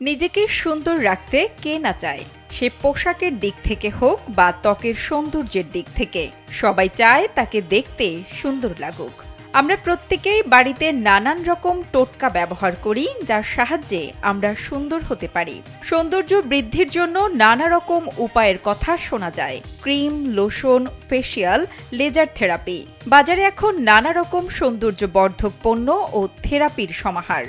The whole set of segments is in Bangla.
নিজেকে সুন্দর রাখতে কে না চায়? সে পোশাকের দিক থেকে হোক বা ত্বকের সৌন্দর্যের দিক থেকে, সবাই চায় তাকে দেখতে সুন্দর লাগুক। আমরা প্রত্যেকেই বাড়িতে নানান রকম টোটকা ব্যবহার করি, যার সাহায্যে আমরা সুন্দর হতে পারি। সৌন্দর্য বৃদ্ধির জন্য নানা রকম উপায়ের কথা শোনা যায়। Cream, lotion, facial, laser therapy. বাজারে এখন নানা রকম সৌন্দর্য বর্ধক পণ্য ও থেরাপির সমাহার।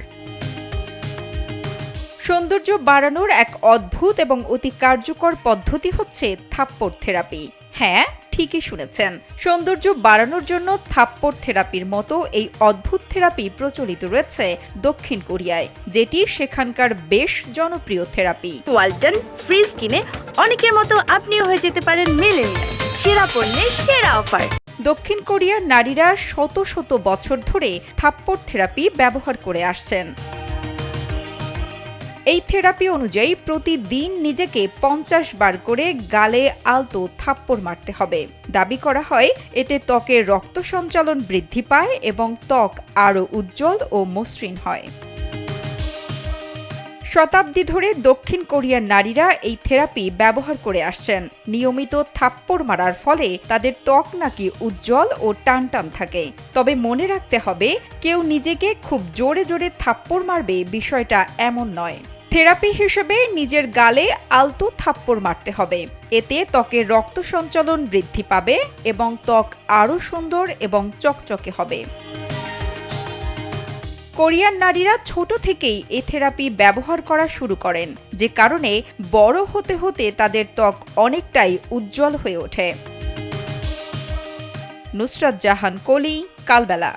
সৌন্দর্য বাড়ানোর এক অদ্ভুত এবং অতি কার্যকর পদ্ধতি হচ্ছে থাপ্পড় থেরাপি। হ্যাঁ ঠিকই শুনেছেন। সৌন্দর্য বাড়ানোর জন্য থাপ্পড় থেরাপির মতো এই অদ্ভুত থেরাপি প্রচলিত রয়েছে দক্ষিণ কোরিয়ায় যেটি সেখানকার বেশ জনপ্রিয় থেরাপি। ওয়ালটন ফ্রিজ কিনে অনেকের মতো আপনিও হয়ে যেতে পারেন মেলেনিয়া সেরা পণ্যের সেরা অফার। দক্ষিণ কোরিয়ার নারীরা শত শত বছর ধরে থাপ্পড় থেরাপি ব্যবহার করে আসছেন। এই থেরাপি অনুযায়ী প্রতিদিন নিজেকে পঞ্চাশ বার করে গালে আলতো থাপ্পড় মারতে হবে। দাবি করা হয়, এতে ত্বকের রক্ত সঞ্চালন বৃদ্ধি পায় এবং ত্বক আরও উজ্জ্বল ও মসৃণ হয়। শতাব্দী ধরে দক্ষিণ কোরিয়ার নারীরা এই থেরাপি ব্যবহার করে আসছেন। নিয়মিত থাপ্পড় মারার ফলে তাদের ত্বক নাকি উজ্জ্বল ও টানটান থাকে। তবে মনে রাখতে হবে, কেউ নিজেকে খুব জোরে জোরে থাপ্পড় মারবে বিষয়টা এমন নয়। থেরাপি হিসেবে নিজের গালে আলতো থাপ্পড় মারতে হবে। এতে ত্বকের রক্ত সঞ্চালন বৃদ্ধি পাবে এবং ত্বক আরও সুন্দর এবং চকচকে হবে। কোরিয়ান নারীরা ছোট থেকেই এ থেরাপি ব্যবহার করা শুরু করেন, যে কারণে বড় হতে হতে তাদের ত্বক অনেকটাই উজ্জ্বল হয়ে ওঠে। নুসরাত জাহান, কলি, কালবেলা।